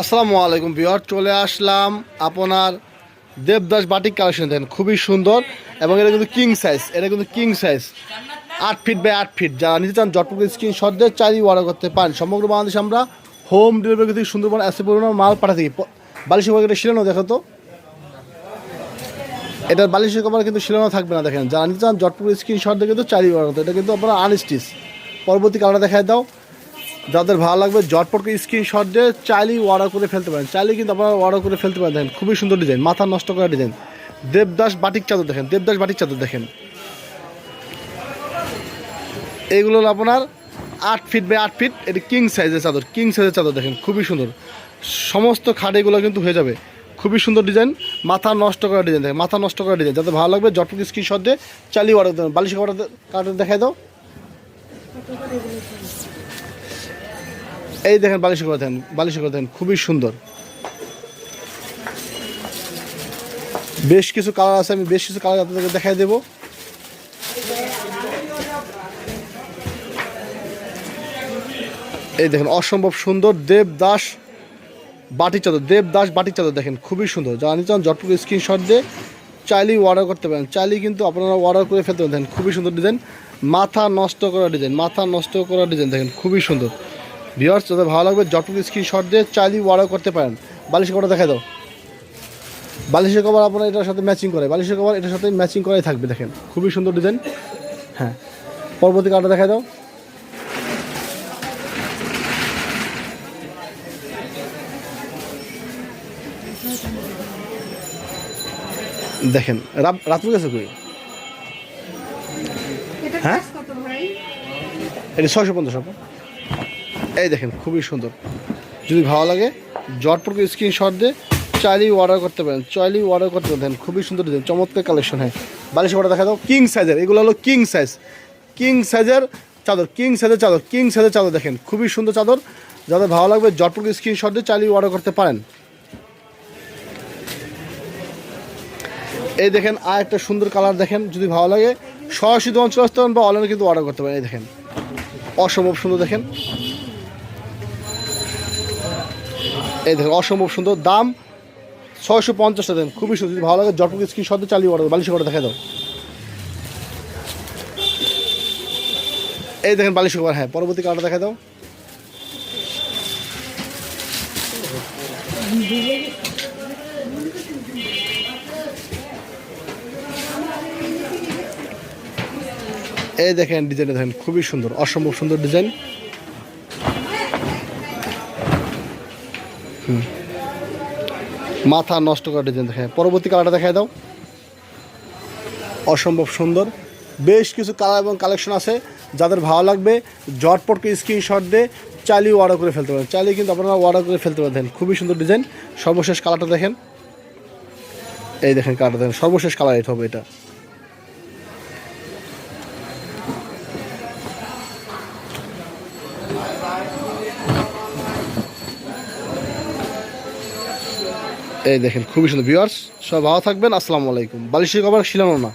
আসসালামু আলাইকুম বিহার চলে আসলাম আপনার দেবদাস বাটিক কালেকশন দেন খুবই সুন্দর এবং এটা কিন্তু কিং সাইজ এটা কিন্তু কিং সাইজ আট ফিট বাই আট ফিট যারা নিতে চান জটপুর স্ক্রিন দিয়ে চারি অর্ডার করতে পারেন। সমগ্র বাংলাদেশে আমরা হোম ডেলিভারি থেকে সুন্দরবন এসে পরিমাণ মাল পাঠাতে থাকি। বালিশের কভার এটা শিলানো দেখো তো। এটার বালিশের কভার কিন্তু শিলানো থাকবে না, দেখেন। যারা নিতে চান জটপুর স্ক্রিন দিয়ে কিন্তু চারি অর্ডার করতে এটা কিন্তু আপনারা আনস্টিচ পরবর্তী কালারটা দেখায় দাও। যাদের ভালো লাগবে জটপটকে স্ক্রিনশট দিয়ে চাইলেই অর্ডার করে ফেলতে পারেন। চাইলেই কিন্তু আপনারা অর্ডার করে ফেলতে পারেন। দেখেন, খুবই সুন্দর ডিজাইন মাথা নষ্ট করা ডিজাইন দেবদাস বাটিক চাদর দেখেন, দেবদাস বাটিক চাদর দেখেন। এইগুলো হলো আপনার আট ফিট বাই আট ফিট এটি কিং সাইজের চাদর। কিং সাইজের চাদর দেখেন, খুবই সুন্দর। সমস্ত খাটেগুলো কিন্তু হয়ে যাবে। খুবই সুন্দর ডিজাইন মাথা নষ্ট করা ডিজাইন দেখেন, মাথা নষ্ট করা ডিজাইন যাতে ভালো লাগবে জটপট স্ক্রিনশট দিয়ে চালিয়ে অর্ডার দেবেন বালিশ কার্ড দেখাই দাও। এই দেখেন বালিশ করে দেন বালিশ করে দেন, খুবই সুন্দর। বেশ কিছু কালার আছে, আমি বেশ কিছু কালার আপনাদেরকে দেখাই দেবো। এই দেখেন, অসম্ভব সুন্দর দেবদাস বাটি চাদর দেবদাস বাটি চাদর দেখেন, খুবই সুন্দর। নিতে চান, জটপুর স্ক্রিনশট দিয়ে চাইলেই অর্ডার করতে পারেন। চাইলেই কিন্তু আপনারা অর্ডার করে ফেলতে পারেন। খুবই সুন্দর ডিজাইন মাথা নষ্ট করা ডিজাইন মাথা নষ্ট করা ডিজাইন দেখেন, খুবই সুন্দর। ভিওয়ার্স যাদের ভালো লাগবে জটপুর স্ক্রিনশট দিয়ে চাইলেই অর্ডার করতে পারেন। বালিশের কভারটা দেখা দাও। বালিশের কভার আপনার এটার সাথে ম্যাচিং করে। বালিশের কভার এটার সাথে ম্যাচিং করাই থাকবে দেখেন। খুবই সুন্দর ডিজাইন হ্যাঁ। পরবর্তী কার্ডটা দেখা দাও। দেখেন রাত রাত্রে গেছে কই? হ্যাঁ? এটা ছয়শো পঞ্চাশ টাকা এই দেখেন, খুবই সুন্দর। যদি ভালো লাগে জটপটকে স্ক্রিনশট দিয়ে চাইলেই অর্ডার করতে পারেন। চাইলেই অর্ডার করতে পারেন। খুবই সুন্দর ডিজাইন চমৎকার কালেকশন হয়। বালিশ অর্ডার দেখা দাও কিং সাইজের এগুলো হলো কিং সাইজ কিং সাইজের চাদর কিং সাইজের চাদর কিং সাইজের চাদর দেখেন, খুবই সুন্দর চাদর। যাদের ভালো লাগবে জটপটকে স্ক্রিনশট দিয়ে চাইলেই অর্ডার করতে পারেন। এই দেখেন আর একটা সুন্দর কালার দেখেন, যদি ভালো লাগে, সরাসরি দোকান চলে আসতে পারেন বা অনলাইনে কিন্তু অর্ডার করতে পারেন। এই দেখেন, অসম্ভব সুন্দর দেখেন। এই দেখেন, অসম্ভব সুন্দর দাম। ছয়শো পঞ্চাশ টাকা খুবই সুন্দর, যদি ভালো লাগে স্ক্রিন শব্দে চালিয়ে অর্ডার বালিশ করে দেখা দাও। এই দেখেন বালিশ কভার হ্যাঁ পরবর্তী কালারটা দেখা দাও। এই দেখেন, ডিজাইনটা দেখেন, খুবই সুন্দর, অসম্ভব সুন্দর ডিজাইন। মাথা নষ্ট করা ডিজাইন দেখেন পরবর্তী কালারটা দেখায় দাও। অসম্ভব সুন্দর। বেশ কিছু কালার এবং কালেকশন আছে। যাদের ভালো লাগবে জটপটকে স্ক্রিনশট দিয়ে চালিয়ে অর্ডার করে ফেলতে পারেন। চালিয়ে কিন্তু আপনারা অর্ডার করে ফেলতে পারেন খুবই সুন্দর ডিজাইন সর্বশেষ কালারটা দেখেন। এই দেখেন কালারটা দেখেন। সর্বশেষ কালার এটা হবে এটা। এই দেখেন খুবই সুন্দর ভিউয়ার্স সব ভালো থাকবেন আসসালামু আলাইকুম। বালিশের কভার শিলানো না।